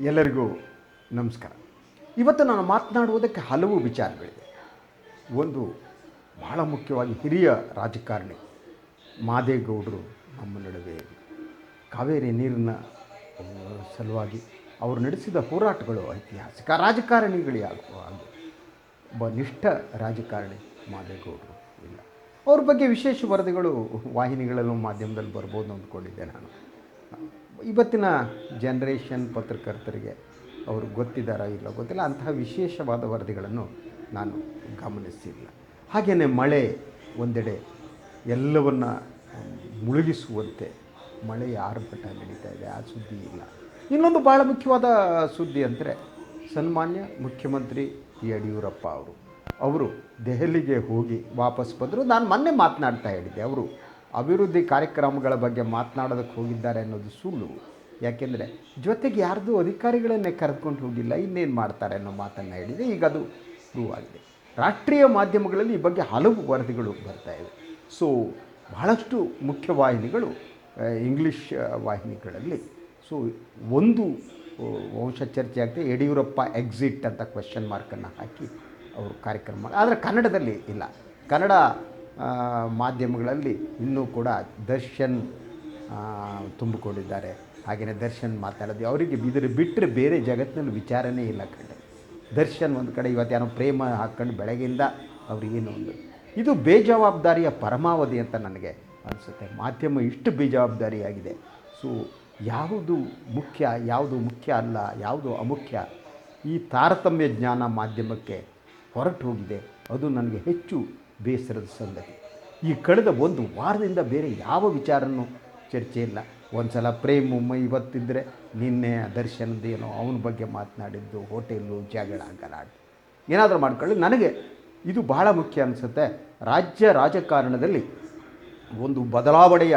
ಎಲ್ಲರಿಗೂ ನಮಸ್ಕಾರ. ಇವತ್ತು ನಾನು ಮಾತನಾಡುವುದಕ್ಕೆ ಹಲವು ವಿಚಾರಗಳಿವೆ. ಒಂದು ಬಹಳ ಮುಖ್ಯವಾಗಿ ಹಿರಿಯ ರಾಜಕಾರಣಿ ಮಾದೇಗೌಡರು ನಮ್ಮ ನಡುವೆ ಕಾವೇರಿ ನೀರಿನ ಸಲುವಾಗಿ ಅವರು ನಡೆಸಿದ ಹೋರಾಟಗಳು ಐತಿಹಾಸಿಕ ರಾಜಕಾರಣಿಗಳೇ ಆಗುವ ಹಾಗೆ. ಒಬ್ಬ ನಿಷ್ಠ ರಾಜಕಾರಣಿ ಮಾದೇಗೌಡರು ಇಲ್ಲ. ಅವ್ರ ಬಗ್ಗೆ ವಿಶೇಷ ವರದಿಗಳು ವಾಹಿನಿಗಳಲ್ಲೂ ಮಾಧ್ಯಮದಲ್ಲಿ ಬರ್ಬೋದು ಅಂದ್ಕೊಂಡಿದ್ದೆ ನಾನು. ಇವತ್ತಿನ ಜನ್ರೇಷನ್ ಪತ್ರಕರ್ತರಿಗೆ ಅವರು ಗೊತ್ತಿದ್ದಾರಾ ಇಲ್ಲ ಗೊತ್ತಿಲ್ಲ, ಅಂತಹ ವಿಶೇಷವಾದ ವರದಿಗಳನ್ನು ನಾನು ಗಮನಿಸಿಲ್ಲ. ಹಾಗೆಯೇ ಮಳೆ ಒಂದೆಡೆ ಎಲ್ಲವನ್ನ ಮುಳುಗಿಸುವಂತೆ ಮಳೆ ಆರ್ಭಟ ನಡೀತಾ ಇದೆ, ಆ ಸುದ್ದಿ ಇಲ್ಲ. ಇನ್ನೊಂದು ಭಾಳ ಮುಖ್ಯವಾದ ಸುದ್ದಿ ಅಂದರೆ ಸನ್ಮಾನ್ಯ ಮುಖ್ಯಮಂತ್ರಿ ಯಡಿಯೂರಪ್ಪ ಅವರು. ಅವರು ದೆಹಲಿಗೆ ಹೋಗಿ ವಾಪಸ್ ಬಂದರು. ನಾನು ಮೊನ್ನೆ ಮಾತನಾಡ್ತಾ ಹೇಳಿದ್ದೆ, ಅವರು ಅಭಿವೃದ್ಧಿ ಕಾರ್ಯಕ್ರಮಗಳ ಬಗ್ಗೆ ಮಾತನಾಡೋದಕ್ಕೆ ಹೋಗಿದ್ದಾರೆ ಅನ್ನೋದು ಸುಳ್ಳು. ಯಾಕೆಂದರೆ ಜೊತೆಗೆ ಯಾರ್ದು ಅಧಿಕಾರಿಗಳನ್ನೇ ಕರೆದುಕೊಂಡು ಹೋಗಿಲ್ಲ, ಇನ್ನೇನು ಮಾಡ್ತಾರೆ ಅನ್ನೋ ಮಾತನ್ನು ಹೇಳಿದೆ ಈಗ ಅದು ಪ್ರೂವ್ ಆಗಿದೆ. ರಾಷ್ಟ್ರೀಯ ಮಾಧ್ಯಮಗಳಲ್ಲಿ ಈ ಬಗ್ಗೆ ಹಲವು ವರದಿಗಳು ಬರ್ತಾ ಇವೆ. ಸೊ ಬಹಳಷ್ಟು ಮುಖ್ಯವಾಹಿನಿಗಳು ಇಂಗ್ಲೀಷ್ ವಾಹಿನಿಗಳಲ್ಲಿ. ಸೊ ಒಂದು ವಂಶ ಚರ್ಚೆ ಆಗ್ತದೆ. ಯಡಿಯೂರಪ್ಪ ಎಕ್ಸಿಟ್ ಅಂತ ಕ್ವೆಶನ್ ಮಾರ್ಕನ್ನು ಹಾಕಿ ಅವರು ಕಾರ್ಯಕ್ರಮ ಆದರೆ ಕನ್ನಡದಲ್ಲಿ ಇಲ್ಲ. ಕನ್ನಡ ಮಾಧ್ಯಮಗಳಲ್ಲಿ ಇನ್ನೂ ಕೂಡ ದರ್ಶನ್ ತುಂಬಿಕೊಂಡಿದ್ದಾರೆ. ಹಾಗೆಯೇ ದರ್ಶನ್ ಮಾತಾಡೋದು. ಅವರಿಗೆ ಇದರ ಬಿಟ್ಟರೆ ಬೇರೆ ಜಗತ್ತಿನಲ್ಲಿ ವಿಚಾರನೇ ಇಲ್ಲ ಕಡೆ ದರ್ಶನ್ ಒಂದು ಕಡೆ ಇವತ್ತು ಯಾರೋ ಪ್ರೇಮ ಹಾಕ್ಕೊಂಡು ಬೆಳಗಿಂದ ಅವ್ರಿಗೇನು ಒಂದು. ಇದು ಬೇಜವಾಬ್ದಾರಿಯ ಪರಮಾವಧಿ ಅಂತ ನನಗೆ ಅನಿಸುತ್ತೆ. ಮಾಧ್ಯಮ ಇಷ್ಟು ಬೇಜವಾಬ್ದಾರಿಯಾಗಿದೆ. ಸೊ ಯಾವುದು ಮುಖ್ಯ ಯಾವುದು ಮುಖ್ಯ ಅಲ್ಲ, ಯಾವುದು ಅಮುಖ್ಯ, ಈ ತಾರತಮ್ಯ ಜ್ಞಾನ ಮಾಧ್ಯಮಕ್ಕೆ ಹೊರಟು ಹೋಗಿದೆ. ಅದು ನನಗೆ ಹೆಚ್ಚು ಬೇಸರದ ಸಂಗತಿ. ಈ ಕಳೆದ ಒಂದು ವಾರದಿಂದ ಬೇರೆ ಯಾವ ವಿಚಾರನೂ ಚರ್ಚೆ ಇಲ್ಲ. ಒಂದು ಸಲ ಪ್ರೇಮ್ ಇವತ್ತಿದ್ದರೆ ನಿನ್ನೆ ದರ್ಶನದೇನೋ ಅವನ ಬಗ್ಗೆ ಮಾತನಾಡಿದ್ದು, ಹೋಟೆಲ್ಲು ಜಗಳ, ಗಲಾಟೆ. ಏನಾದರೂ ಮಾಡ್ಕೊಳ್ಳಿ. ನನಗೆ ಇದು ಬಹಳ ಮುಖ್ಯ ಅನಿಸುತ್ತೆ. ರಾಜ್ಯ ರಾಜಕಾರಣದಲ್ಲಿ ಒಂದು ಬದಲಾವಣೆಯ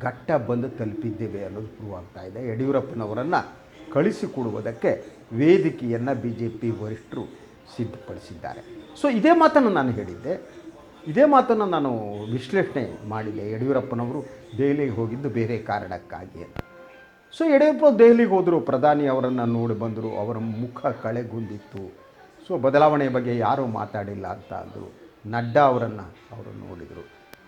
ಘಟ್ಟ ಬಂದು ತಲುಪಿದ್ದೇವೆ ಅನ್ನೋದು ಪ್ರೂವ್ ಇದೆ. ಯಡಿಯೂರಪ್ಪನವರನ್ನು ಕಳಿಸಿಕೊಡುವುದಕ್ಕೆ ವೇದಿಕೆಯನ್ನು ಬಿ ಜೆ ಪಿ ವರಿಷ್ಠರು ಸಿದ್ಧಪಡಿಸಿದ್ದಾರೆ. ಸೊ ಇದೇ ಮಾತನ್ನು ನಾನು ಹೇಳಿದ್ದೆ. ಇದೇ ಮಾತನ್ನು ನಾನು ವಿಶ್ಲೇಷಣೆ ಮಾಡಿದೆ. ಯಡಿಯೂರಪ್ಪನವರು ದೆಹಲಿಗೆ ಹೋಗಿದ್ದು ಬೇರೆ ಕಾರಣಕ್ಕಾಗಿ ಸೊ ಯಡಿಯೂರಪ್ಪ ದೆಹಲಿಗೆ ಹೋದರು, ಪ್ರಧಾನಿ ಅವರನ್ನು ನೋಡಿ ಬಂದರು, ಅವರ ಮುಖ ಕಳೆಗುಂದಿತ್ತು. ಸೊ ಬದಲಾವಣೆ ಬಗ್ಗೆ ಯಾರೂ ಮಾತಾಡಿಲ್ಲ ಅಂತ ಅಂದರು. ನಡ್ಡಾ ಅವರನ್ನು ಅವರು ನೋಡಿದರು.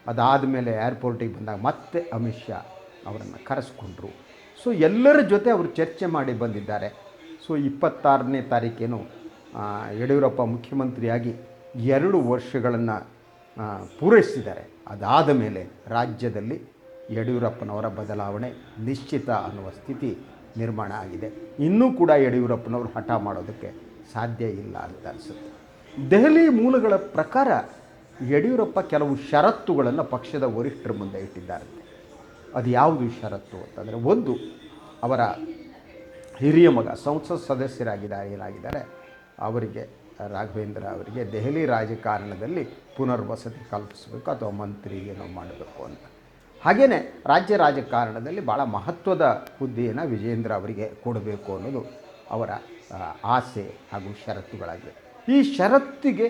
ಅದಾದ ಮೇಲೆ ಏರ್ಪೋರ್ಟಿಗೆ ಬಂದಾಗ ಮತ್ತೆ ಅಮಿತ್ ಶಾ ಅವರನ್ನು ಕರೆಸ್ಕೊಂಡ್ರು. ಸೊ ಎಲ್ಲರ ಜೊತೆ ಅವರು ಚರ್ಚೆ ಮಾಡಿ ಬಂದಿದ್ದಾರೆ. ಸೊ ಇಪ್ಪತ್ತಾರನೇ ತಾರೀಕೇನು ಯಡಿಯೂರಪ್ಪ ಮುಖ್ಯಮಂತ್ರಿಯಾಗಿ ಎರಡು ವರ್ಷಗಳನ್ನು ಪೂರೈಸಿದ್ದಾರೆ. ಅದಾದ ಮೇಲೆ ರಾಜ್ಯದಲ್ಲಿ ಯಡಿಯೂರಪ್ಪನವರ ಬದಲಾವಣೆ ನಿಶ್ಚಿತ ಅನ್ನುವ ಸ್ಥಿತಿ ನಿರ್ಮಾಣ ಆಗಿದೆ. ಇನ್ನೂ ಕೂಡ ಯಡಿಯೂರಪ್ಪನವರು ಹಠ ಮಾಡೋದಕ್ಕೆ ಸಾಧ್ಯ ಇಲ್ಲ ಅಂತ ಅನಿಸುತ್ತೆ. ದೆಹಲಿ ಮೂಲಗಳ ಪ್ರಕಾರ ಯಡಿಯೂರಪ್ಪ ಕೆಲವು ಷರತ್ತುಗಳನ್ನು ಪಕ್ಷದ ವರಿಷ್ಠರ ಮುಂದೆ ಇಟ್ಟಿದ್ದಾರಂತೆ ಅದು ಯಾವುದು ಷರತ್ತು ಅಂತಂದರೆ, ಒಂದು ಅವರ ಹಿರಿಯ ಮಗ, ಸಂಸತ್ ಸದಸ್ಯರಾಗಿದ್ದಾರೆ, ಏನಾಗಿದ್ದಾರೆ ಅವರಿಗೆ, ರಾಘವೇಂದ್ರ ಅವರಿಗೆ ದೆಹಲಿ ರಾಜಕಾರಣದಲ್ಲಿ ಪುನರ್ವಸತಿ ಕಲ್ಪಿಸಬೇಕು ಅಥವಾ ಮಂತ್ರಿ ಏನೋ ಮಾಡಬೇಕು ಅಂತ. ಹಾಗೆಯೇ ರಾಜ್ಯ ರಾಜಕಾರಣದಲ್ಲಿ ಭಾಳ ಮಹತ್ವದ ಹುದ್ದೆಯನ್ನು ವಿಜೇಂದ್ರ ಅವರಿಗೆ ಕೊಡಬೇಕು ಅನ್ನೋದು ಅವರ ಆಸೆ ಹಾಗೂ ಷರತ್ತುಗಳಾಗಿವೆ. ಈ ಷರತ್ತಿಗೆ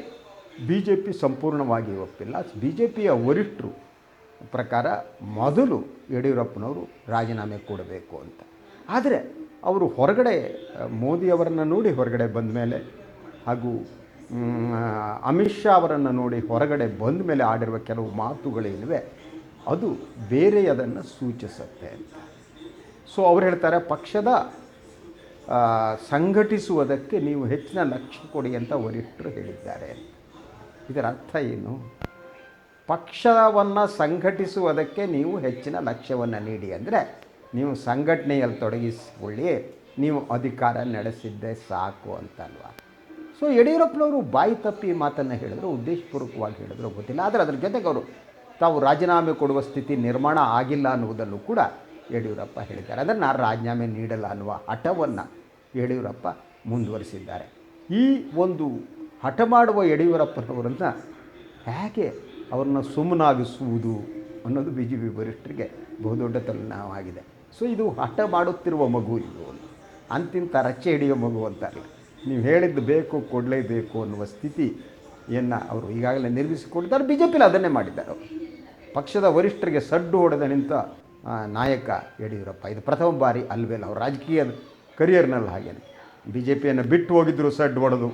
ಬಿ ಜೆ ಪಿ ಸಂಪೂರ್ಣವಾಗಿ ಒಪ್ಪಿಲ್ಲ. ಬಿ ಜೆ ಪಿಯ ವರಿಷ್ಠರು ಪ್ರಕಾರ ಮೊದಲು ಯಡಿಯೂರಪ್ಪನವರು ರಾಜೀನಾಮೆ ಕೊಡಬೇಕು ಅಂತ. ಆದರೆ ಅವರು ಹೊರಗಡೆ ಮೋದಿಯವರನ್ನು ನೋಡಿ ಹೊರಗಡೆ ಬಂದ ಮೇಲೆ ಹಾಗೂ ಅಮಿತ್ ಶಾ ಅವರನ್ನು ನೋಡಿ ಹೊರಗಡೆ ಬಂದ ಮೇಲೆ ಆಡಿರುವ ಕೆಲವು ಮಾತುಗಳೇನಿವೆ ಅದು ಬೇರೆಯದನ್ನು ಸೂಚಿಸುತ್ತೆ ಅಂತ. ಸೊ ಅವ್ರು ಹೇಳ್ತಾರೆ, ಪಕ್ಷದ ಸಂಘಟಿಸುವುದಕ್ಕೆ ನೀವು ಹೆಚ್ಚಿನ ಲಕ್ಷ್ಯ ಕೊಡಿ ಅಂತ ವರಿಷ್ಠರು ಹೇಳಿದ್ದಾರೆ ಇದರ ಅರ್ಥ ಏನು? ಪಕ್ಷವನ್ನು ಸಂಘಟಿಸುವುದಕ್ಕೆ ನೀವು ಹೆಚ್ಚಿನ ಲಕ್ಷ್ಯವನ್ನು ನೀಡಿ ಅಂದರೆ ನೀವು ಸಂಘಟನೆಯಲ್ಲಿ ತೊಡಗಿಸಿಕೊಳ್ಳಿ, ನೀವು ಅಧಿಕಾರ ನಡೆಸಿದ್ದೆ ಸಾಕು ಅಂತಲ್ವ? ಸೊ ಯಡಿಯೂರಪ್ಪನವರು ಬಾಯಿ ತಪ್ಪಿ ಮಾತನ್ನು ಹೇಳಿದ್ರು, ಉದ್ದೇಶಪೂರ್ವಕವಾಗಿ ಹೇಳಿದ್ರು, ಗೊತ್ತಿಲ್ಲ. ಆದರೆ ಅದ್ರ ಜೊತೆಗೆ ಅವರು ತಾವು ರಾಜೀನಾಮೆ ಕೊಡುವ ಸ್ಥಿತಿ ನಿರ್ಮಾಣ ಆಗಿಲ್ಲ ಅನ್ನುವುದನ್ನು ಕೂಡ ಯಡಿಯೂರಪ್ಪ ಹೇಳಿದ್ದಾರೆ. ಅಂದರೆ ನಾನು ರಾಜೀನಾಮೆ ನೀಡಲ್ಲ ಅನ್ನುವ ಹಠವನ್ನು ಯಡಿಯೂರಪ್ಪ ಮುಂದುವರಿಸಿದ್ದಾರೆ. ಈ ಒಂದು ಹಠ ಮಾಡುವ ಯಡಿಯೂರಪ್ಪನವರನ್ನು ಹೇಗೆ ಅವರನ್ನು ಸುಮ್ಮನಾಗಿಸುವುದು? ಅನ್ನೋದು ಬಿ ಜೆ ಪಿ ವರಿಷ್ಠರಿಗೆ ಬಹುದೊಡ್ಡ ತಲೆನೋವಾಗಿದೆ ಸೊ ಇದು ಹಠ ಮಾಡುತ್ತಿರುವ ಮಗು ಇದು ಅಂತಿಂತ ರಚ್ಚೆ ಹಿಡಿಯೋ ಮಗು ಅಂತಾರಲ್ಲ ನೀವು ಹೇಳಿದ್ದು ಬೇಕು ಕೊಡಲೇಬೇಕು ಅನ್ನುವ ಸ್ಥಿತಿಯನ್ನು ಅವರು ಈಗಾಗಲೇ ನಿರ್ಮಿಸಿಕೊಂಡಿದ್ದಾರೆ. ಬಿ ಜೆ ಪಿಲಿ ಅದನ್ನೇ ಮಾಡಿದ್ದಾರೆ ಪಕ್ಷದ ವರಿಷ್ಠರಿಗೆ ಸಡ್ಡು ಹೊಡೆದ ನಿಂತ ನಾಯಕ ಯಡಿಯೂರಪ್ಪ. ಇದು ಪ್ರಥಮ ಬಾರಿ ಅಲ್ವೇ ಅವ್ರ ರಾಜಕೀಯ ಕರಿಯರ್ನಲ್ಲಿ ಹಾಗೇನೆ. ಬಿ ಜೆ ಪಿಯನ್ನು ಬಿಟ್ಟು ಹೋಗಿದ್ದರು ಸಡ್ಡು ಹೊಡೆದು,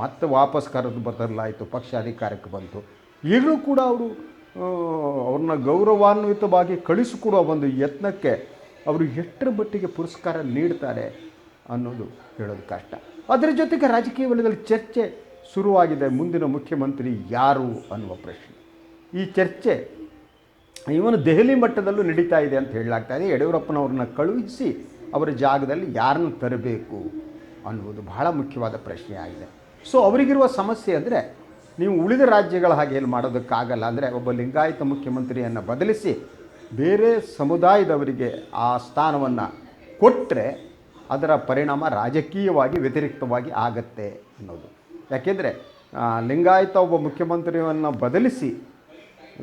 ಮತ್ತೆ ವಾಪಸ್ ಕರೆದು ಬರಲಾಯಿತು, ಪಕ್ಷ ಅಧಿಕಾರಕ್ಕೆ ಬಂತು. ಈಗಲೂ ಕೂಡ ಅವರು ಅವ್ರನ್ನ ಗೌರವಾನ್ವಿತವಾಗಿ ಕಳಿಸಿಕೊಡೋ ಒಂದು ಯತ್ನಕ್ಕೆ ಅವರು ಎಷ್ಟರ ಮಟ್ಟಿಗೆ ಪುರಸ್ಕಾರ ನೀಡ್ತಾರೆ ಅನ್ನೋದು ಹೇಳೋದು ಕಷ್ಟ. ಅದರ ಜೊತೆಗೆ ರಾಜಕೀಯ ವಲಯದಲ್ಲಿ ಚರ್ಚೆ ಶುರುವಾಗಿದೆ. ಮುಂದಿನ ಮುಖ್ಯಮಂತ್ರಿ ಯಾರು ಅನ್ನುವ ಪ್ರಶ್ನೆ. ಈ ಚರ್ಚೆ ಇವನು ದೆಹಲಿ ಮಟ್ಟದಲ್ಲೂ ನಡೀತಾ ಇದೆ ಅಂತ ಹೇಳಲಾಗ್ತಾ ಇದೆ. ಯಡಿಯೂರಪ್ಪನವ್ರನ್ನ ಕಳುಹಿಸಿ ಅವರ ಜಾಗದಲ್ಲಿ ಯಾರನ್ನು ತರಬೇಕು ಅನ್ನುವುದು ಬಹಳ ಮುಖ್ಯವಾದ ಪ್ರಶ್ನೆ ಆಗಿದೆ ಸೊ ಅವರಿಗಿರುವ ಸಮಸ್ಯೆ ಅಂದರೆ ನೀವು ಉಳಿದ ರಾಜ್ಯಗಳ ಹಾಗೆ ಏನು ಮಾಡೋದಕ್ಕಾಗಲ್ಲ. ಅಂದರೆ ಒಬ್ಬ ಲಿಂಗಾಯತ ಮುಖ್ಯಮಂತ್ರಿಯನ್ನು ಬದಲಿಸಿ ಬೇರೆ ಸಮುದಾಯದವರಿಗೆ ಆ ಸ್ಥಾನವನ್ನು ಕೊಟ್ಟರೆ ಅದರ ಪರಿಣಾಮ ರಾಜಕೀಯವಾಗಿ ವ್ಯತಿರಿಕ್ತವಾಗಿ ಆಗತ್ತೆ ಅನ್ನೋದು. ಯಾಕೆಂದರೆ ಲಿಂಗಾಯತ ಒಬ್ಬ ಮುಖ್ಯಮಂತ್ರಿಯನ್ನು ಬದಲಿಸಿ,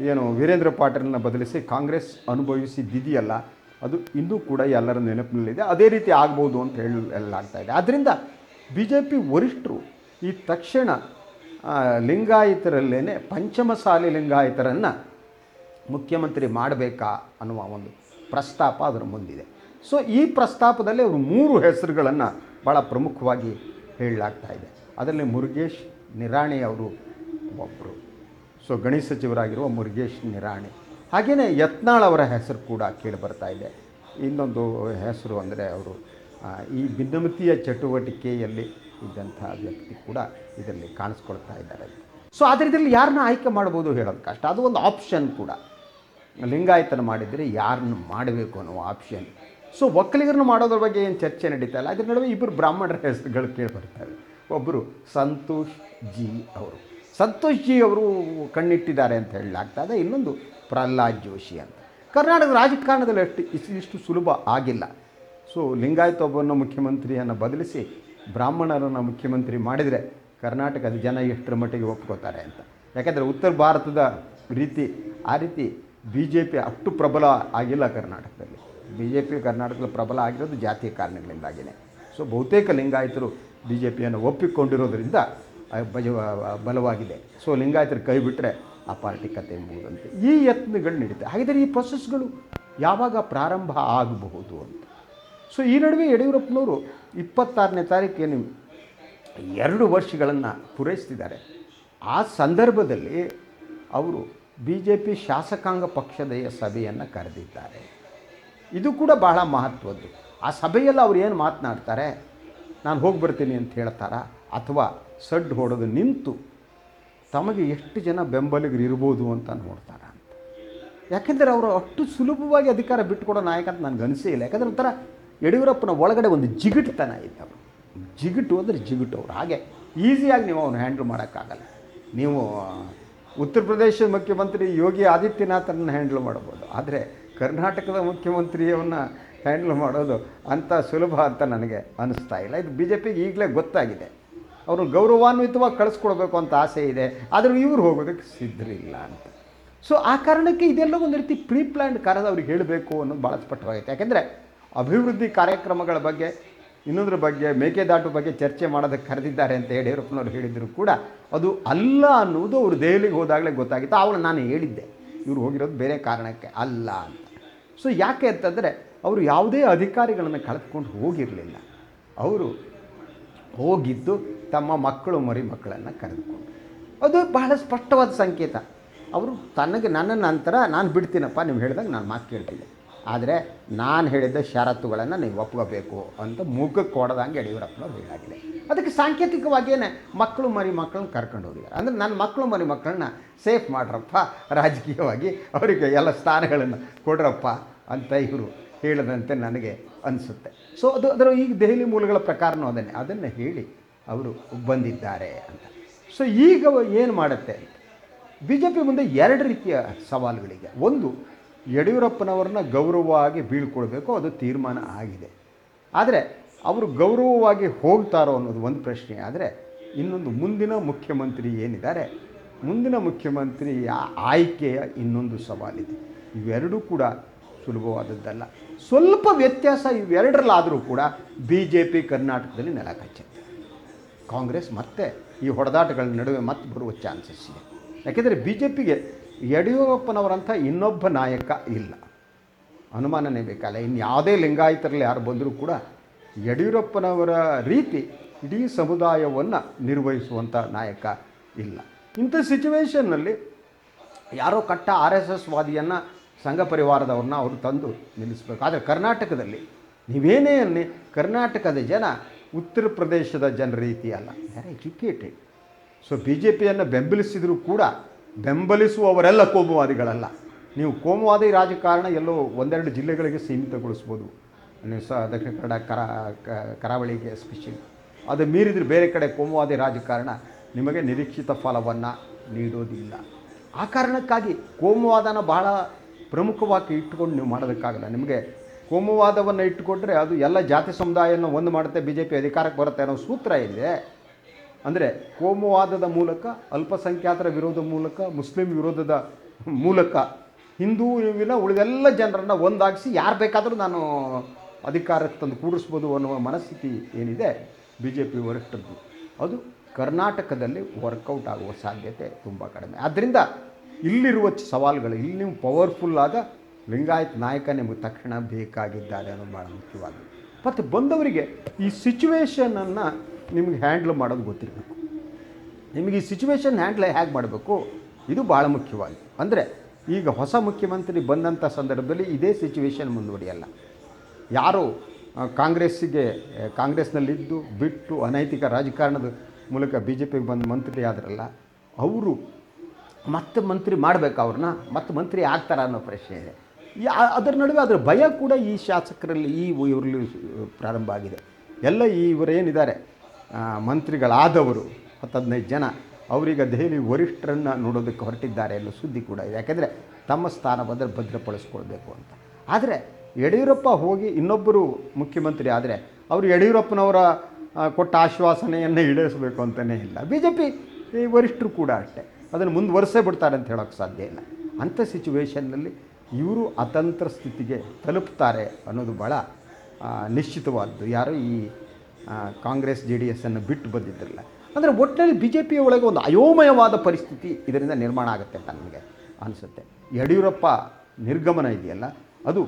ಏನು, ವೀರೇಂದ್ರ ಪಾಟೀಲ್ನ ಬದಲಿಸಿ ಕಾಂಗ್ರೆಸ್ ಅನುಭವಿಸಿದ್ದಿದೆಯಲ್ಲ ಅದು ಇನ್ನೂ ಕೂಡ ಎಲ್ಲರ ನೆನಪಿನಲ್ಲಿದೆ. ಅದೇ ರೀತಿ ಆಗ್ಬೋದು ಅಂತ ಹೇಳಿ ಹೇಳಲಾಗ್ತಾ ಇದೆ. ಆದ್ದರಿಂದ ಬಿ ಜೆ ಪಿ ವರಿಷ್ಠರು ಈ ತಕ್ಷಣ ಪಂಚಮ ಪಂಚಮಸಾಲಿ ಲಿಂಗಾಯಿತರನ್ನು ಮುಖ್ಯಮಂತ್ರಿ ಮಾಡಬೇಕಾ ಅನ್ನುವ ಒಂದು ಪ್ರಸ್ತಾಪ ಅದರ ಮುಂದಿದೆ. ಸೊ ಈ ಪ್ರಸ್ತಾಪದಲ್ಲಿ ಅವರು ಮೂರು ಹೆಸರುಗಳನ್ನು ಭಾಳ ಪ್ರಮುಖವಾಗಿ ಹೇಳಲಾಗ್ತಾ ಇದೆ. ಅದರಲ್ಲಿ ಮುರುಗೇಶ್ ನಿರಾಣಿ ಅವರು ಒಬ್ಬರು ಸೊ ಗಣಿ ಸಚಿವರಾಗಿರುವ ಮುರುಗೇಶ್ ನಿರಾಣಿ. ಹಾಗೆಯೇ ಯತ್ನಾಳ್ ಅವರ ಹೆಸರು ಕೂಡ ಕೇಳಿ ಬರ್ತಾ ಇದೆ. ಇನ್ನೊಂದು ಹೆಸರು ಅಂದರೆ ಅವರು ಈ ಭಿನ್ನಮತೀಯ ಚಟುವಟಿಕೆಯಲ್ಲಿ ಇದ್ದಂಥ ವ್ಯಕ್ತಿ ಕೂಡ ಇದರಲ್ಲಿ ಕಾಣಿಸ್ಕೊಳ್ತಾ ಇದ್ದಾರೆ. ಸೊ ಆದರೆ ಇದರಲ್ಲಿ ಯಾರನ್ನ ಆಯ್ಕೆ ಮಾಡ್ಬೋದು ಹೇಳೋದು ಕಷ್ಟ ಅದು ಒಂದು ಆಪ್ಷನ್ ಕೂಡ. ಲಿಂಗಾಯತನ ಮಾಡಿದರೆ ಯಾರನ್ನು ಮಾಡಬೇಕು ಅನ್ನೋ ಆಪ್ಷನ್ ಸೊ ಒಕ್ಕಲಿಗರನ್ನು ಮಾಡೋದ್ರ ಬಗ್ಗೆ ಏನು ಚರ್ಚೆ ನಡೀತಾ ಇಲ್ಲ. ಅದ್ರ ನಡುವೆ ಇಬ್ಬರು ಬ್ರಾಹ್ಮಣರ ಹೆಸರುಗಳು ಕೇಳಿ ಬರ್ತಾರೆ. ಒಬ್ಬರು ಸಂತೋಷ್ ಜಿ ಅವರು. ಸಂತೋಷ್ ಜಿ ಅವರು ಕಣ್ಣಿಟ್ಟಿದ್ದಾರೆ ಅಂತ ಹೇಳಲಾಗ್ತಾ ಇದೆ. ಇನ್ನೊಂದು ಪ್ರಹ್ಲಾದ್ ಜೋಶಿ ಅಂತ. ಕರ್ನಾಟಕದ ರಾಜಕಾರಣದಲ್ಲಿ ಅಷ್ಟು ಇಷ್ಟು ಸುಲಭ ಆಗಿಲ್ಲ. ಸೊ ಲಿಂಗಾಯತ ಒಬ್ಬನ ಮುಖ್ಯಮಂತ್ರಿಯನ್ನು ಬದಲಿಸಿ ಬ್ರಾಹ್ಮಣರನ್ನು ಮುಖ್ಯಮಂತ್ರಿ ಮಾಡಿದರೆ ಕರ್ನಾಟಕದ ಜನ ಎಷ್ಟರ ಮಟ್ಟಿಗೆ ಒಪ್ಕೋತಾರೆ ಅಂತ. ಯಾಕೆಂದರೆ ಉತ್ತರ ಭಾರತದ ರೀತಿ, ಆ ರೀತಿ ಬಿ ಜೆ ಪಿ ಅಷ್ಟು ಪ್ರಬಲ ಆಗಿಲ್ಲ ಕರ್ನಾಟಕದಲ್ಲಿ. ಬಿ ಜೆ ಪಿ ಕರ್ನಾಟಕದಲ್ಲಿ ಪ್ರಬಲ ಆಗಿರೋದು ಜಾತಿಯ ಕಾರಣಗಳಿಂದಾಗಿಯೇ ಸೊ ಬಹುತೇಕ ಲಿಂಗಾಯತರು ಬಿ ಜೆ ಪಿಯನ್ನು ಒಪ್ಪಿಕೊಂಡಿರೋದ್ರಿಂದ ಬಜ ಬಲವಾಗಿದೆ. ಸೊ ಲಿಂಗಾಯತರು ಕೈ ಬಿಟ್ಟರೆ ಆ ಪಾರ್ಟಿ ಕತೆ ಎಂಬುದಂತೆ. ಈ ಯತ್ನಗಳು ನಡೀತವೆ ಹಾಗಿದ್ರೆ ಈ ಪ್ರೊಸೆಸ್ಗಳು ಯಾವಾಗ ಪ್ರಾರಂಭ ಆಗಬಹುದು ಅಂತ. ಸೊ ಈ ನಡುವೆ ಯಡಿಯೂರಪ್ಪನವರು ಇಪ್ಪತ್ತಾರನೇ ತಾರೀಕೇನು ಎರಡು ವರ್ಷಗಳನ್ನು ಪೂರೈಸ್ತಿದ್ದಾರೆ. ಆ ಸಂದರ್ಭದಲ್ಲಿ ಅವರು ಬಿ ಜೆ ಪಿ ಶಾಸಕಾಂಗ ಪಕ್ಷದ ಸಭೆಯನ್ನು ಕರೆದಿದ್ದಾರೆ. ಇದು ಕೂಡ ಬಹಳ ಮಹತ್ವದ್ದು. ಆ ಸಭೆಯಲ್ಲಿ ಅವ್ರು ಏನು ಮಾತನಾಡ್ತಾರೆ? ನಾನು ಹೋಗಿ ಬರ್ತೀನಿ ಅಂತ ಹೇಳ್ತಾರಾ? ಅಥವಾ ಸಡ್ಡು ಹೊಡೆದು ನಿಂತು ತಮಗೆ ಎಷ್ಟು ಜನ ಬೆಂಬಲಿಗರು ಇರ್ಬೋದು ಅಂತ ನೋಡ್ತಾರ ಅಂತ. ಯಾಕೆಂದರೆ ಅವರು ಅಷ್ಟು ಸುಲಭವಾಗಿ ಅಧಿಕಾರ ಬಿಟ್ಟುಕೊಡೋ ನಾಯಕ ಅಂತ ನನಗೆ ಅನಿಸೇ ಇಲ್ಲ. ಯಾಕಂದರೆ ಒಂಥರ ಯಡಿಯೂರಪ್ಪನ ಒಳಗಡೆ ಒಂದು ಜಿಗಿಟುತನ ಇದೆ ಅವರು ಜಿಗಿಟು ಅಂದರೆ ಜಿಗಿಟು ಅವರು. ಹಾಗೆ ಈಸಿಯಾಗಿ ನೀವು ಅವನು ಹ್ಯಾಂಡಲ್ ಮಾಡೋಕ್ಕಾಗಲ್ಲ. ನೀವು ಉತ್ತರ ಪ್ರದೇಶದ ಮುಖ್ಯಮಂತ್ರಿ ಯೋಗಿ ಆದಿತ್ಯನಾಥನನ್ನು ಹ್ಯಾಂಡಲ್ ಮಾಡ್ಬೋದು ಆದರೆ ಕರ್ನಾಟಕದ ಮುಖ್ಯಮಂತ್ರಿಯವನ್ನ ಹ್ಯಾಂಡಲ್ ಮಾಡೋದು ಅಂಥ ಸುಲಭ ಅಂತ ನನಗೆ ಅನಿಸ್ತಾ ಇಲ್ಲ. ಇದು ಬಿ ಜೆ ಪಿಗೆ ಈಗಲೇ ಗೊತ್ತಾಗಿದೆ. ಅವರು ಗೌರವಾನ್ವಿತವಾಗಿ ಕಳಿಸ್ಕೊಡ್ಬೇಕು ಅಂತ ಆಸೆ ಇದೆ. ಆದರೆ ಇವರು ಹೋಗೋದಕ್ಕೆ ಸಿದ್ಧರಿಲ್ಲ ಅಂತ. ಸೊ ಆ ಕಾರಣಕ್ಕೆ ಇದೆಲ್ಲ ಒಂದು ರೀತಿ ಪ್ರೀ ಪ್ಲ್ಯಾಂಡ್ ಕರೆದು ಅವ್ರಿಗೆ ಹೇಳಬೇಕು ಅನ್ನೋದು ಭಾಳ ಸ್ಪಷ್ಟವಾಗುತ್ತೆ ಯಾಕೆಂದರೆ ಅಭಿವೃದ್ಧಿ ಕಾರ್ಯಕ್ರಮಗಳ ಬಗ್ಗೆ, ಇನ್ನೊಂದ್ರ ಬಗ್ಗೆ, ಮೇಕೆದಾಟು ಬಗ್ಗೆ ಚರ್ಚೆ ಮಾಡೋದಕ್ಕೆ ಕರೆದಿದ್ದಾರೆ ಅಂತ ಯಡಿಯೂರಪ್ಪನವ್ರು ಹೇಳಿದ್ರು ಕೂಡ, ಅದು ಅಲ್ಲ ಅನ್ನುವುದು ಅವರು ದೆಹಲಿಗೆ ಹೋದಾಗಲೇ ಗೊತ್ತಾಗಿತ್ತು. ಅವಳು ನಾನು ಹೇಳಿದ್ದೆ, ಇವರು ಹೋಗಿರೋದು ಬೇರೆ ಕಾರಣಕ್ಕೆ ಅಲ್ಲ ಅಂತ. ಸೊ ಯಾಕೆ ಅಂತಂದರೆ, ಅವರು ಯಾವುದೇ ಅಧಿಕಾರಿಗಳನ್ನು ಕಳೆದುಕೊಂಡು ಹೋಗಿರಲಿಲ್ಲ. ಅವರು ಹೋಗಿದ್ದು ತಮ್ಮ ಮಕ್ಕಳು ಮರಿ ಮಕ್ಕಳನ್ನು ಕರೆದುಕೊಂಡು. ಅದು ಬಹಳ ಸ್ಪಷ್ಟವಾದ ಸಂಕೇತ. ಅವರು ತನಗೆ ನನ್ನ ನಂತರ ನಾನು ಬಿಡ್ತೀನಪ್ಪ, ನೀವು ಹೇಳಿದಾಗ ನಾನು ಮಾತು ಕೇಳ್ತೀನಿ. ಆದರೆ ನಾನು ಹೇಳಿದ್ದ ಷರತ್ತುಗಳನ್ನು ನೀವು ಒಪ್ಕೋಬೇಕು ಅಂತ ಮುಖಕ್ಕೆ ಕೊಡದಂಗೆ ಯಡಿಯೂರಪ್ಪನವ್ರು ಹೇಳಾಗಿದೆ ಅದಕ್ಕೆ ಸಾಂಕೇತಿಕವಾಗಿಯೇ ಮಕ್ಕಳು ಮರಿ ಮಕ್ಕಳನ್ನ ಕರ್ಕೊಂಡು ಹೋಗಿದ್ದಾರೆ. ಅಂದರೆ ನನ್ನ ಮಕ್ಕಳು ಮರಿ ಮಕ್ಕಳನ್ನ ಸೇಫ್ ಮಾಡ್ರಪ್ಪ, ರಾಜಕೀಯವಾಗಿ ಅವರಿಗೆ ಎಲ್ಲ ಸ್ಥಾನಗಳನ್ನು ಕೊಡ್ರಪ್ಪ ಅಂತ ಇವರು ಹೇಳಿದಂತೆ ನನಗೆ ಅನಿಸುತ್ತೆ. ಸೊ ಅದು ಅದರ ಈಗ ದೆಹಲಿ ಮೂಲಗಳ ಪ್ರಕಾರನೂ ಅದನ್ನೇ. ಅದನ್ನು ಹೇಳಿ ಅವರು ಬಂದಿದ್ದಾರೆ ಅಂತ. ಸೊ ಈಗ ಏನು ಮಾಡುತ್ತೆ ಬಿ ಜೆ ಪಿ ಮುಂದೆ ಎರಡು ರೀತಿಯ ಸವಾಲುಗಳಿಗೆ ಒಂದು ಯಡಿಯೂರಪ್ಪನವ್ರನ್ನ ಗೌರವವಾಗಿ ಬೀಳ್ಕೊಳ್ಬೇಕು, ಅದು ತೀರ್ಮಾನ ಆಗಿದೆ. ಆದರೆ ಅವರು ಗೌರವವಾಗಿ ಹೋಗ್ತಾರೋ ಅನ್ನೋದು ಒಂದು ಪ್ರಶ್ನೆ. ಆದರೆ ಇನ್ನೊಂದು ಮುಂದಿನ ಮುಖ್ಯಮಂತ್ರಿ ಏನಿದ್ದಾರೆ, ಮುಂದಿನ ಮುಖ್ಯಮಂತ್ರಿ ಆಯ್ಕೆಯ ಇನ್ನೊಂದು ಸವಾಲಿದೆ. ಇವೆರಡೂ ಕೂಡ ಸುಲಭವಾದದ್ದಲ್ಲ. ಸ್ವಲ್ಪ ವ್ಯತ್ಯಾಸ ಇವೆರಡರಲ್ಲಾದರೂ ಕೂಡ ಬಿ ಜೆ ಪಿ ಕರ್ನಾಟಕದಲ್ಲಿ ನೆಲ ಕಚ್ಚುತ್ತೆ. ಕಾಂಗ್ರೆಸ್ ಮತ್ತೆ ಈ ಹೊಡೆದಾಟಗಳ ನಡುವೆ ಮತ್ತೆ ಬರುವ ಚಾನ್ಸಸ್ ಇದೆ. ಯಾಕೆಂದರೆ ಬಿ ಜೆ ಪಿಗೆ ಯಡಿಯೂರಪ್ಪನವರಂಥ ಇನ್ನೊಬ್ಬ ನಾಯಕ ಇಲ್ಲ. ಅನುಮಾನನೇ ಬೇಕಲ್ಲ. ಇನ್ನು ಯಾವುದೇ ಲಿಂಗಾಯತರಲ್ಲಿ ಯಾರು ಬಂದರೂ ಕೂಡ ಯಡಿಯೂರಪ್ಪನವರ ರೀತಿ ಇಡೀ ಸಮುದಾಯವನ್ನು ನಿರ್ವಹಿಸುವಂಥ ನಾಯಕ ಇಲ್ಲ. ಇಂಥ ಸಿಚುವೇಷನ್ನಲ್ಲಿ ಯಾರೋ ಕಟ್ಟ ಆರ್ ಎಸ್ ಎಸ್ ವಾದಿಯನ್ನು ಸಂಘ ಪರಿವಾರದವ್ರನ್ನ ಅವರು ತಂದು ನಿಲ್ಲಿಸಬೇಕು. ಆದರೆ ಕರ್ನಾಟಕದಲ್ಲಿ ನೀವೇನೇ ಅನ್ನಿ ಕರ್ನಾಟಕದ ಜನ ಉತ್ತರ ಪ್ರದೇಶದ ಜನರ ರೀತಿ ಅಲ್ಲ. ಯಾರು ಎಜುಕೇಟೆಡ್ ಸೊ ಬಿ ಜೆ ಪಿಯನ್ನು ಬೆಂಬಲಿಸಿದರೂ ಕೂಡ ಬೆಂಬಲಿಸುವವರೆಲ್ಲ ಕೋಮುವಾದಿಗಳಲ್ಲ. ನೀವು ಕೋಮುವಾದಿ ರಾಜಕಾರಣ ಎಲ್ಲೋ ಒಂದೆರಡು ಜಿಲ್ಲೆಗಳಿಗೆ ಸೀಮಿತಗೊಳಿಸ್ಬೋದು. ನೀವು ಸ, ದಕ್ಷಿಣ ಕನ್ನಡ ಕರಾ ಕರಾವಳಿಗೆ ಸ್ಪೆಷಲ್ ಅದು ಮೀರಿದ್ರೆ ಬೇರೆ ಕಡೆ ಕೋಮುವಾದಿ ರಾಜಕಾರಣ ನಿಮಗೆ ನಿರೀಕ್ಷಿತ ಫಲವನ್ನು ನೀಡೋದಿಲ್ಲ. ಆ ಕಾರಣಕ್ಕಾಗಿ ಕೋಮುವಾದನ ಬಹಳ ಪ್ರಮುಖವಾಗಿ ಇಟ್ಟುಕೊಂಡು ನೀವು ಮಾಡೋದಕ್ಕಾಗಲ್ಲ. ನಿಮಗೆ ಕೋಮುವಾದವನ್ನು ಇಟ್ಟುಕೊಂಡ್ರೆ ಅದು ಎಲ್ಲ ಜಾತಿ ಸಮುದಾಯವನ್ನು ಒಂದು ಮಾಡುತ್ತೆ ಬಿ ಜೆ ಪಿ ಅಧಿಕಾರಕ್ಕೆ ಬರುತ್ತೆ ಅನ್ನೋ ಸೂತ್ರ ಇದೆ. ಅಂದರೆ ಕೋಮುವಾದದ ಮೂಲಕ, ಅಲ್ಪಸಂಖ್ಯಾತರ ವಿರೋಧದ ಮೂಲಕ, ಮುಸ್ಲಿಂ ವಿರೋಧದ ಮೂಲಕ ಹಿಂದೂವಿನ ಉಳಿದೆಲ್ಲ ಜನರನ್ನು ಒಂದಾಗಿಸಿ ಯಾರು ಬೇಕಾದರೂ ನಾನು ಅಧಿಕಾರಕ್ಕೆ ತಂದು ಕೂಡಿಸ್ಬೋದು ಅನ್ನುವ ಮನಸ್ಥಿತಿ ಏನಿದೆ ಬಿ ಜೆ ಪಿ ವರಿಷ್ಠರದ್ದು. ಅದು ಕರ್ನಾಟಕದಲ್ಲಿ ವರ್ಕೌಟ್ ಆಗುವ ಸಾಧ್ಯತೆ ತುಂಬ ಕಡಿಮೆ. ಆದ್ದರಿಂದ ಇಲ್ಲಿರುವ ಸವಾಲುಗಳು, ಇಲ್ಲಿ ನೀವು ಪವರ್ಫುಲ್ ಆದ ಲಿಂಗಾಯತ್ ನಾಯಕ ನಿಮಗೆ ತಕ್ಷಣ ಬೇಕಾಗಿದ್ದಾರೆ ಅನ್ನೋದು ಭಾಳ ಮುಖ್ಯವಾಗಿದೆ ಮತ್ತು ಬಂದವರಿಗೆ ಈ ಸಿಚುವೇಶನನ್ನು ನಿಮಗೆ ಹ್ಯಾಂಡ್ಲ್ ಮಾಡೋದು ಗೊತ್ತಿರಬೇಕು. ನಿಮಗೆ ಈ ಸಿಚುವೇಶನ್ ಹ್ಯಾಂಡ್ಲ್ ಹೇಗೆ ಮಾಡಬೇಕು? ಇದು ಭಾಳ ಮುಖ್ಯವಾಗಿ. ಅಂದರೆ ಈಗ ಹೊಸ ಮುಖ್ಯಮಂತ್ರಿ ಬಂದಂಥ ಸಂದರ್ಭದಲ್ಲಿ ಇದೇ ಸಿಚುವೇಶನ್ ಮುಂದುವರಿಯಲ್ಲ. ಯಾರು ಕಾಂಗ್ರೆಸ್ಸಿಗೆ ಕಾಂಗ್ರೆಸ್ನಲ್ಲಿದ್ದು ಬಿಟ್ಟು ಅನೈತಿಕ ರಾಜಕಾರಣದ ಮೂಲಕ ಬಿ ಜೆ ಪಿಗೆ ಬಂದು ಮಂತ್ರಿ ಆದ್ರಲ್ಲ, ಅವರು ಮತ್ತೆ ಮಂತ್ರಿ ಮಾಡಬೇಕು ಅವ್ರನ್ನ, ಮತ್ತೆ ಮಂತ್ರಿ ಆಗ್ತಾರ ಅನ್ನೋ ಪ್ರಶ್ನೆ ಇದೆ. ಅದರ ನಡುವೆ ಅದರ ಭಯ ಕೂಡ ಈ ಶಾಸಕರಲ್ಲಿ, ಈ ಇವರಲ್ಲಿ ಪ್ರಾರಂಭ ಆಗಿದೆ. ಎಲ್ಲ ಈ ಇವರೇನಿದ್ದಾರೆ? ಮಂತ್ರಿಗಳಾದವರು ಹತ್ತು ಹದಿನೈದು ಜನ, ಅವರೀಗ ದೆಹಲಿ ವರಿಷ್ಠರನ್ನು ನೋಡೋದಕ್ಕೆ ಹೊರಟಿದ್ದಾರೆ ಅನ್ನೋ ಸುದ್ದಿ ಕೂಡ ಇದೆ. ಯಾಕೆಂದರೆ ತಮ್ಮ ಸ್ಥಾನ ಬಂದರೆ ಭದ್ರಪಡಿಸ್ಕೊಳ್ಬೇಕು ಅಂತ. ಆದರೆ ಯಡಿಯೂರಪ್ಪ ಹೋಗಿ ಇನ್ನೊಬ್ಬರು ಮುಖ್ಯಮಂತ್ರಿ ಆದರೆ ಅವರು ಯಡಿಯೂರಪ್ಪನವರ ಕೊಟ್ಟ ಆಶ್ವಾಸನೆಯನ್ನು ಈಡೇರಿಸಬೇಕು ಅಂತಲೇ ಇಲ್ಲ. ಬಿ ಜೆ ಪಿ ವರಿಷ್ಠರು ಕೂಡ ಅಷ್ಟೇ. ಅದನ್ನು ಮುಂದುವರಿಸೇ ಬಿಡ್ತಾರೆ ಅಂತ ಹೇಳೋಕ್ಕೆ ಸಾಧ್ಯ ಇಲ್ಲ. ಅಂಥ ಸಿಚುವೇಶನ್ನಲ್ಲಿ ಇವರು ಅತಂತ್ರ ಸ್ಥಿತಿಗೆ ತಲುಪ್ತಾರೆ ಅನ್ನೋದು ಭಾಳ ನಿಶ್ಚಿತವಾದ್ದು. ಯಾರು ಈ ಕಾಂಗ್ರೆಸ್, ಜೆ ಡಿ ಎಸ್ಸನ್ನು ಬಿಟ್ಟು ಬಂದಿದ್ದಿರಲ್ಲ ಅಂದರೆ ಒಟ್ಟಿನಲ್ಲಿ ಬಿ ಜೆ ಪಿಯ ಒಳಗೆ ಒಂದು ಅಯೋಮಯವಾದ ಪರಿಸ್ಥಿತಿ ಇದರಿಂದ ನಿರ್ಮಾಣ ಆಗುತ್ತೆ ಅಂತ ನನಗೆ ಅನಿಸುತ್ತೆ. ಯಡಿಯೂರಪ್ಪ ನಿರ್ಗಮನ ಇದೆಯಲ್ಲ, ಅದು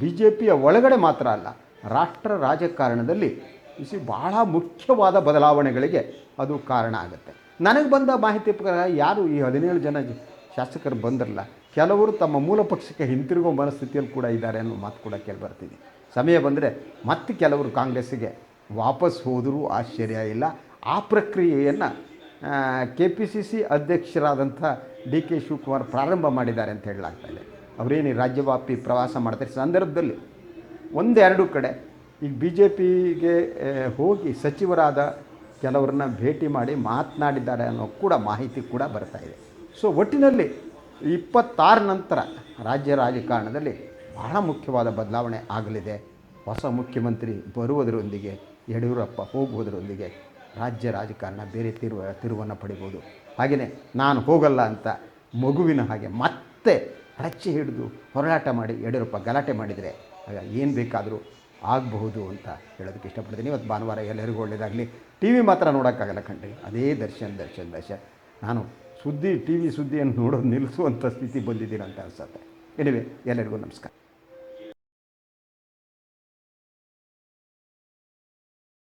ಬಿ ಜೆ ಪಿಯ ಒಳಗಡೆ ಮಾತ್ರ ಅಲ್ಲ, ರಾಷ್ಟ್ರ ರಾಜಕಾರಣದಲ್ಲಿ ಇಸಿ ಬಹಳ ಮುಖ್ಯವಾದ ಬದಲಾವಣೆಗಳಿಗೆ ಅದು ಕಾರಣ ಆಗುತ್ತೆ. ನನಗೆ ಬಂದ ಮಾಹಿತಿ ಪ್ರಕಾರ ಯಾರು ಈ ಹದಿನೇಳು ಜನ ಶಾಸಕರು ಬಂದಿರಲ್ಲ ಕೆಲವರು ತಮ್ಮ ಮೂಲ ಪಕ್ಷಕ್ಕೆ ಹಿಂತಿರುಗೋ ಮನಸ್ಥಿತಿಯಲ್ಲಿ ಕೂಡ ಇದ್ದಾರೆ ಅನ್ನೋ ಮಾತು ಕೂಡ ಕೇಳಿಬರ್ತಿದೆ ಸಮಯ ಬಂದರೆ ಮತ್ತೆ ಕೆಲವರು ಕಾಂಗ್ರೆಸ್ಸಿಗೆ ವಾಪಸ್ ಹೋದರೂ ಆಶ್ಚರ್ಯ ಇಲ್ಲ. ಆ ಪ್ರಕ್ರಿಯೆಯನ್ನು ಕೆ ಪಿ ಸಿ ಸಿ ಅಧ್ಯಕ್ಷರಾದಂಥ ಡಿ ಕೆ ಶಿವಕುಮಾರ್ ಪ್ರಾರಂಭ ಮಾಡಿದ್ದಾರೆ ಅಂತ ಹೇಳಲಾಗ್ತಾ ಇದೆ. ಅವರೇನು ರಾಜ್ಯವ್ಯಾಪಿ ಪ್ರವಾಸ ಮಾಡ್ತಾರೆ? ಸಂದರ್ಭದಲ್ಲಿ ಒಂದೆರಡು ಕಡೆ ಈಗ ಬಿ ಜೆ ಪಿಗೆ ಹೋಗಿ ಸಚಿವರಾದ ಕೆಲವರನ್ನ ಭೇಟಿ ಮಾಡಿ ಮಾತನಾಡಿದ್ದಾರೆ ಅನ್ನೋ ಕೂಡ ಮಾಹಿತಿ ಕೂಡ ಬರ್ತಾ ಇದೆ. ಸೊ ಒಟ್ಟಿನಲ್ಲಿ ಇಪ್ಪತ್ತಾರ ನಂತರ ರಾಜ್ಯ ರಾಜಕಾರಣದಲ್ಲಿ ಬಹಳ ಮುಖ್ಯವಾದ ಬದಲಾವಣೆ ಆಗಲಿದೆ. ಹೊಸ ಮುಖ್ಯಮಂತ್ರಿ ಬರುವುದರೊಂದಿಗೆ, ಯಡಿಯೂರಪ್ಪ ಹೋಗುವುದರೊಂದಿಗೆ ರಾಜ್ಯ ರಾಜಕಾರಣ ಬೇರೆ ತಿರುವ, ತಿರುವನ್ನು ಪಡಿಬೋದು. ಹಾಗೆಯೇ ನಾನು ಹೋಗಲ್ಲ ಅಂತ ಮಗುವಿನ ಹಾಗೆ ಮತ್ತೆ ರಚ್ಚೆ ಹಿಡಿದು ಹೋರಾಟ ಮಾಡಿ ಯಡಿಯೂರಪ್ಪ ಗಲಾಟೆ ಮಾಡಿದರೆ ಆಗ ಏನು ಬೇಕಾದರೂ ಆಗಬಹುದು ಅಂತ ಹೇಳೋದಕ್ಕೆ ಇಷ್ಟಪಡ್ತೀನಿ. ಇವತ್ತು ಭಾನುವಾರ ಎಲ್ಲರಿಗೂ ಒಳ್ಳೆಯದಾಗಲಿ ಟಿ ವಿ ಮಾತ್ರ ನೋಡೋಕ್ಕಾಗಲ್ಲ ಕಣ್ರಿ. ಅದೇ ದರ್ಶನ್ ದರ್ಶನ್ ದರ್ಶನ್. ನಾನು ಸುದ್ದಿ ಟಿ ವಿ ಸುದ್ದಿಯನ್ನು ನೋಡೋದು ನಿಲ್ಲಿಸುವಂಥ ಸ್ಥಿತಿ ಬಂದಿದ್ದೀರಂತ ಅಂತ ಅನಿಸುತ್ತೆ. ಎನಿವೆ ಎಲ್ಲರಿಗೂ ನಮಸ್ಕಾರ.